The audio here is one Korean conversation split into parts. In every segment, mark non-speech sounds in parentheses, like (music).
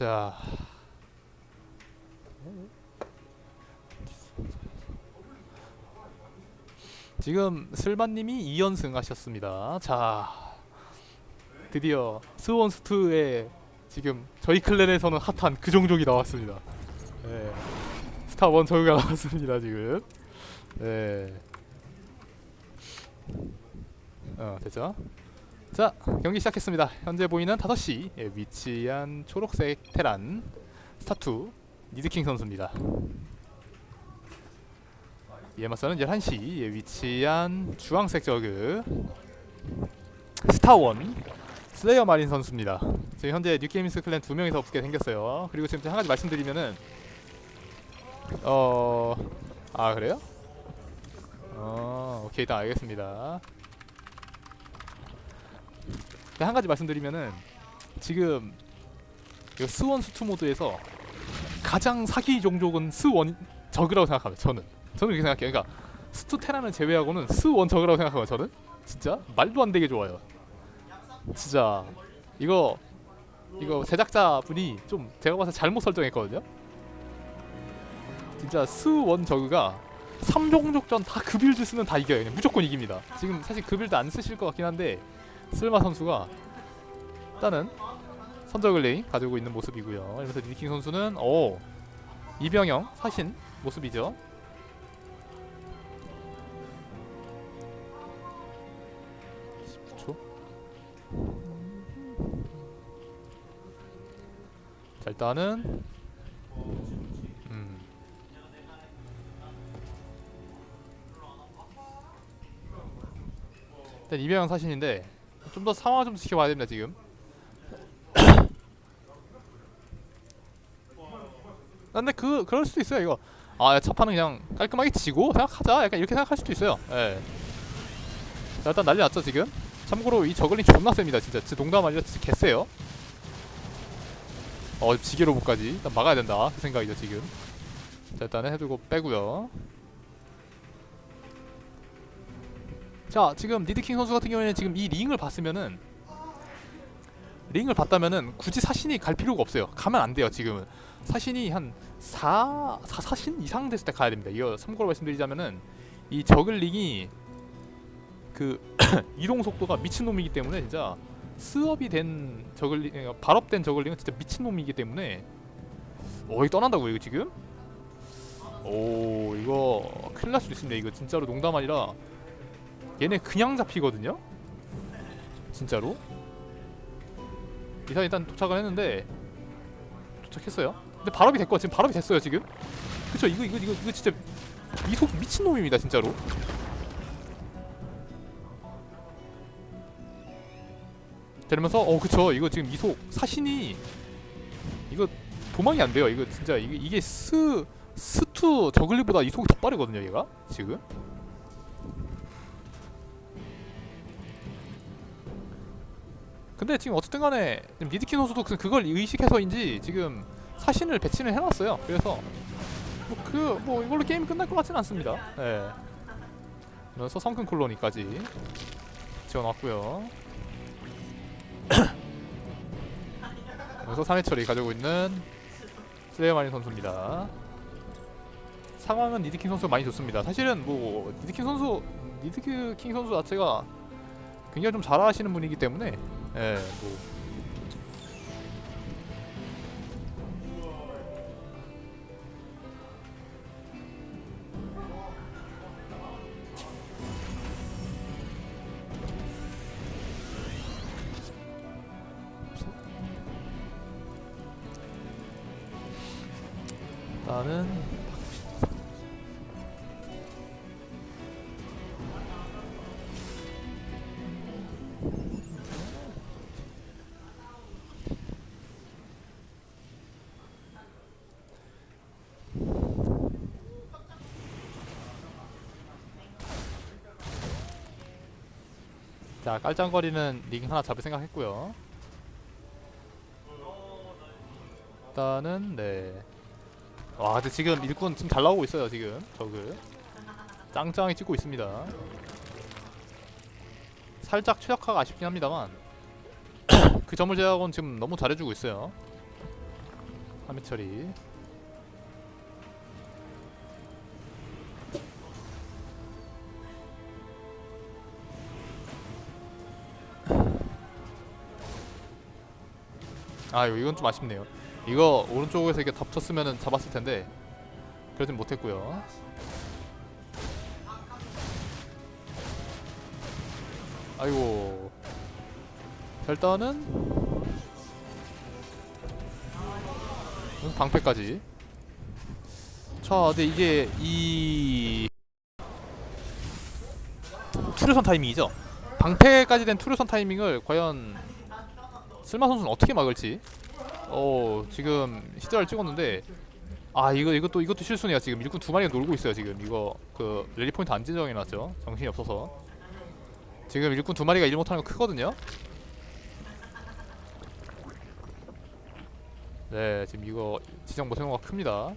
자. 지금 슬마님이 2연승 하셨습니다. 자, 드디어 스원스투의 지금 저희 클랜에서는 핫한 그 종족이 나왔습니다. 네. 스타원 저우가 나왔습니다 지금. 네. 어 됐죠? 자 경기 시작했습니다. 현재 보이는 5시에 위치한 초록색 테란 스타투 니드킹 선수입니다. 이에 맞서는 11시에 위치한 주황색 저그 스타원 슬레이어 마린 선수입니다. 지금 현재 뉴게임스 클랜 두 명이서 붙게 생겼어요. 그리고 지금 한 가지 말씀드리면은 어... 아 그래요? 어 오케이 일단 알겠습니다. 네, 한 가지 말씀드리면은 지금 이거 스원 수투 모드에서 가장 사기 종족은 스원 적이라고 생각합니다. 저는 저는 그렇게 생각해요. 그러니까 스투 테라는 제외하고는 스원 적이라고 생각하고 저는 진짜 말도 안 되게 좋아요. 진짜 이거 이거 제작자 분이 좀 제가 봐서 잘못 설정했거든요. 진짜 스원 저그가 3종족전 다그 빌드 쓰면 다 이겨요. 무조건 이깁니다. 지금 사실 그 빌드 안 쓰실 것 같긴 한데 슬마 선수가 일단은 선저글레이 가지고 있는 모습이고요. 그러면서 니킹 선수는 오 이병영 사신 모습이죠. 초자 일단은 음. 일단 이병영 사신인데 좀 더 상황 좀 지켜봐야 됩니다 지금. 아, 근데 그 그럴 수도 있어요 이거. 아 첫 판은 그냥 깔끔하게 지고 생각하자 약간 이렇게 생각할 수도 있어요. 예. 자 일단 난리 났죠 지금. 참고로 이 저글링 존나 셉니다 진짜. 진짜 농담 아니라 진짜 개쎄요. 어 지게 로봇까지 일단 막아야 된다 그 생각이죠 지금. 자 일단은 해두고 빼고요. 자 지금 니드킹 선수 같은 경우에는 지금 이 링을 봤으면은 링을 봤다면은 굳이 사신이 갈 필요가 없어요. 가면 안 돼요 지금은. 사신이 한 4, 4 사신 이상 됐을 때 가야 됩니다. 이거 참고로 말씀드리자면은 이 저글 링이 그 (clears throat) 이동 속도가 미친놈이기 때문에 진짜 스업이 된 저글링 어, 발업된 저글링은 진짜 미친놈이기 때문에 어 이거 떠난다고 이거 지금? 오 이거 큰일 날 수도 있습니다. 이거 진짜로 농담 아니라 얘네 그냥 잡히거든요? 진짜로? 이사 일단 도착을 했는데 도착했어요. 근데 발업이 됐고 지금 발업이 됐어요 지금. 그쵸 이거 이거 이거 이거 진짜 이속 미친 놈입니다 진짜로. 되면서 어 그쵸 이거 지금 이속 사신이 이거 도망이 안 돼요 이거 진짜 이게 이게 스 스투 저글리보다 이속이 더 빠르거든요 얘가 지금. 근데 지금 어쨌든 간에 미드키 선수도 그- 그걸 의식해서인지 지금 사신을 배치를 해놨어요. 그래서 뭐 그뭐 이걸로 게임 끝날 것 같지는 않습니다. 예. 그래서 성큰 콜로니까지 지어놨고요. (coughs) 그래서 3회 처리 가지고 있는 슬레이마린 선수입니다. 상황은 니드킹 선수가 많이 좋습니다. 사실은 뭐 니드킹 선수 니드킹 선수 자체가 굉장히 좀 잘하시는 분이기 때문에 예, 뭐 자 깔짱거리는 링 하나 잡을 생각했고요. 일단은 네. 와 근데 지금 일꾼 지금 잘 나오고 있어요 지금 저그 짱짱하게 찍고 있습니다. 살짝 최적화가 아쉽긴 합니다만 (coughs) 그 점을 제외하고는 지금 너무 잘해주고 있어요. 3회 처리 아 이건 좀 아쉽네요. 이거 오른쪽에서 이렇게 덮쳤으면은 잡았을 텐데 그러진 못했고요. 아이고. 자, 일단은 방패까지. 자 근데 이게 이 투르선 타이밍이죠? 방패까지 된 투르선 타이밍을 과연 쓸마 선수는 어떻게 막을지 어 지금 히드라를 찍었는데 아 이거 이것도 이것도 실수네요 지금 일꾼 두 마리가 놀고 있어요 지금 이거 그 랠리 포인트 안 지정해놨죠 정신이 없어서 지금 일꾼 두 마리가 일 못하는 거 크거든요 네 지금 이거 지정 못해놓은 거 큽니다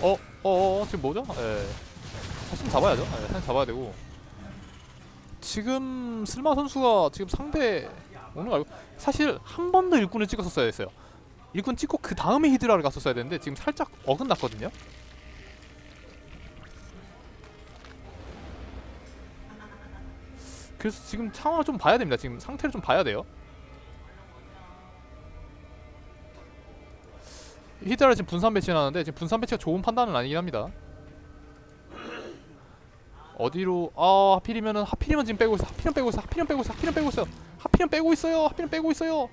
어? 어? 어? 지금 뭐죠? 예사 실 잡아야죠. 예, 사실 잡아야 되고. 지금 슬마 선수가 지금 상대 오늘 알고 사실 한 번 더 일꾼을 찍었었어야 했어요. 일꾼 찍고 그 다음에 히드라를 갔었어야 되는데 지금 살짝 어긋났거든요. 그래서 지금 상황을 좀 봐야 됩니다. 지금 상태를 좀 봐야 돼요. 히드라를 지금 분산 배치하는데 지금 분산 배치가 좋은 판단은 아니긴 합니다 어디로? 아 하필이면은 하필이면 지금 빼고 있어. 하필이면 빼고 있어. 하필이면 빼고 있어. 하필이면 빼고 있어요 하필이면 빼고 있어요. 하필이면 빼고 있어요.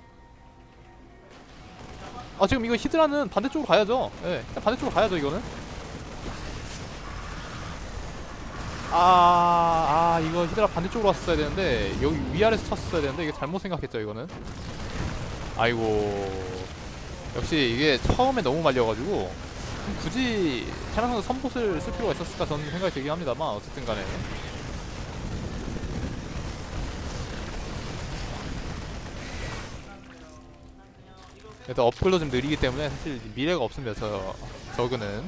아 지금 이거 히드라는 반대쪽으로 가야죠. 예. 네, 반대쪽으로 가야죠 이거는. 아, 아 이거 히드라 반대쪽으로 왔었어야 되는데 여기 위아래서 쳤었어야 되는데 이게 잘못 생각했죠 이거는. 아이고. 역시 이게 처음에 너무 말려가지고 굳이 테란 선수 선봇을 쓸 필요가 있었을까 저는 생각이 들긴 합니다만 어쨌든 간에. 일단 업글도 좀 느리기 때문에 사실 미래가 없습니다 저 저그는.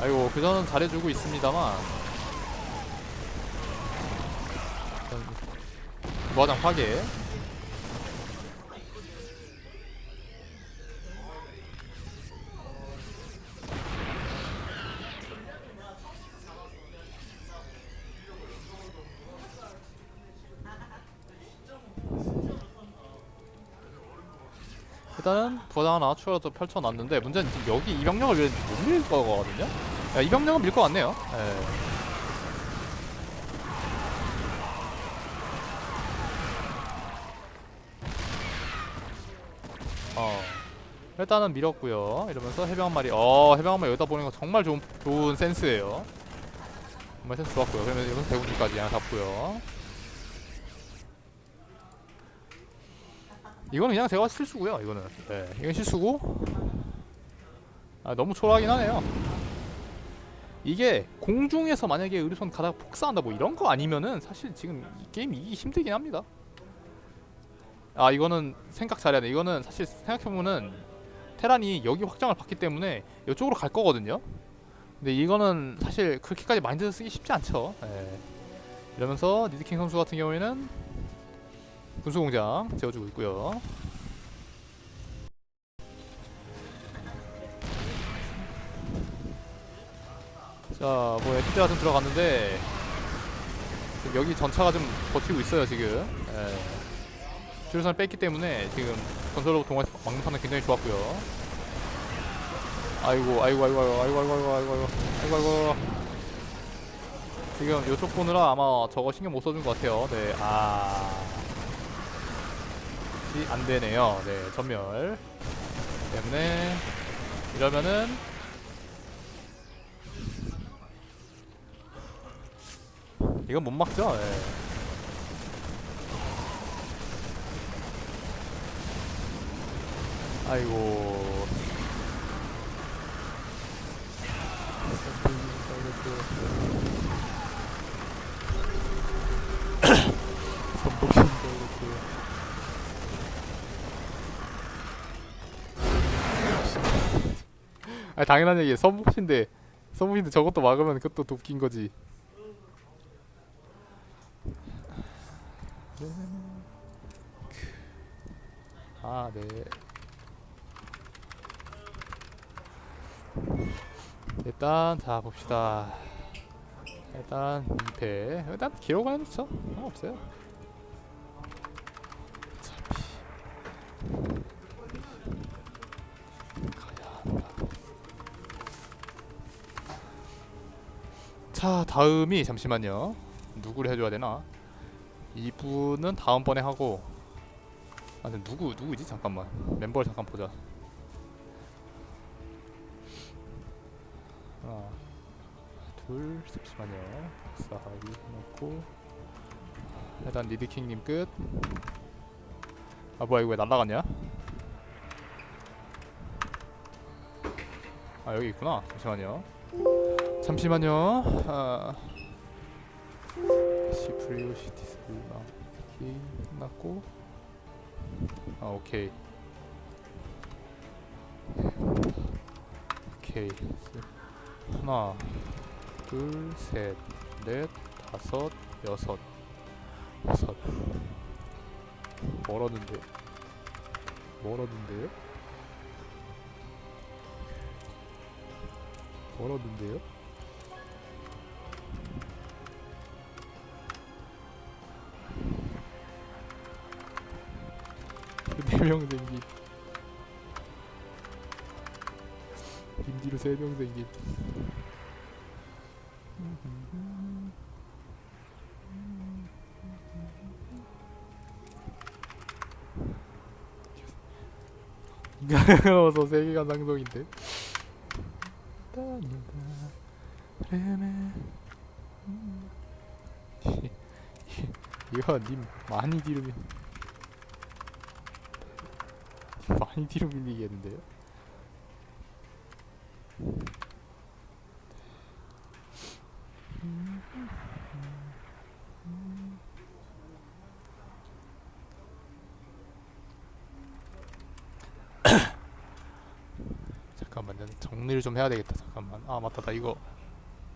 아이고 그전은 잘해주고 있습니다만 무화장 파괴. 일단은 부화장 하나 추가로 펼쳐놨는데 문제는 지금 여기 이 병력을 못밀 거거든요. 야, 이 병력은 밀 것 같네요. 예. 일단은 밀었고요. 이러면서 해병 한 마리 어 해병 한 마리 여기다 보내는 거 정말 좋은, 좋은 센스예요. 정말 센스 좋았고요. 그러면 이러면서 대군주까지 하나 잡고요. 이거는 그냥 제가 실수고요 이거는. 네 이건 실수고. 아 너무 초라하긴 하네요. 이게 공중에서 만약에 의료선 가다가 폭사한다 뭐 이런 거 아니면은 사실 지금 이 게임 이기기 힘들긴 합니다. 아 이거는 생각 잘해야 돼. 이거는 사실 생각해보면은 테란이 여기 확장을 받기 때문에 이쪽으로 갈 거거든요 근데 이거는 사실 그렇게까지 마인드 쓰기 쉽지 않죠 예. 이러면서 니드킹 선수 같은 경우에는 군수공장 재워주고 있고요 자, 뭐 엔티가 좀 들어갔는데 여기 전차가 좀 버티고 있어요 지금. 예. 주류선을 뺐기 때문에 지금 건설로봇 동화에서 막는 판은 굉장히 좋았고요. 아이고, 아이고, 아이고, 아이고, 아이고, 아이고, 아이고, 아이고, 아이고, 아이고. 지금 요쪽 보느라 아마 저거 신경 못 써준 것 같아요. 네, 아. 이안 되네요. 네, 전멸. 때문에 이러면은 이건 못 막죠. 예. 아이고. 아 당연한 얘기 선부신데 선부신데 저것도 막으면 그것도 도끼인 거지. 아네 일단 자 봅시다. 일단 2패 일단 기록은 해놓죠? 상관없어요. 자 다음이 잠시만요. 누구를 해줘야 되나? 이분은 다음번에 하고. 아 근데 누구 누구지? 잠깐만. 멤버를 잠깐 보자 하나 둘 잠시만요 사하기 해놓고. 일단 리드킹님 끝아 뭐야 이거 왜 날라갔냐? 아 여기 있구나. 잠시만요. 잠시만요. 아, 시프리오 시티스 마키 끝났고, 아 오케이. 오케이. 하나, 둘, 셋, 넷, 다섯, 여섯, 여섯. 멀었는데. 멀었는데요? 멀었는데요? 네명 생김 세명 생김 인간으로서 세계관 상동인데 이거 님 많이 뒤로 밀 많이 뒤로 밀리겠는데요? 잠깐만요 정리를 좀 해야 되겠다. 잠깐만. 아 맞다 나 이거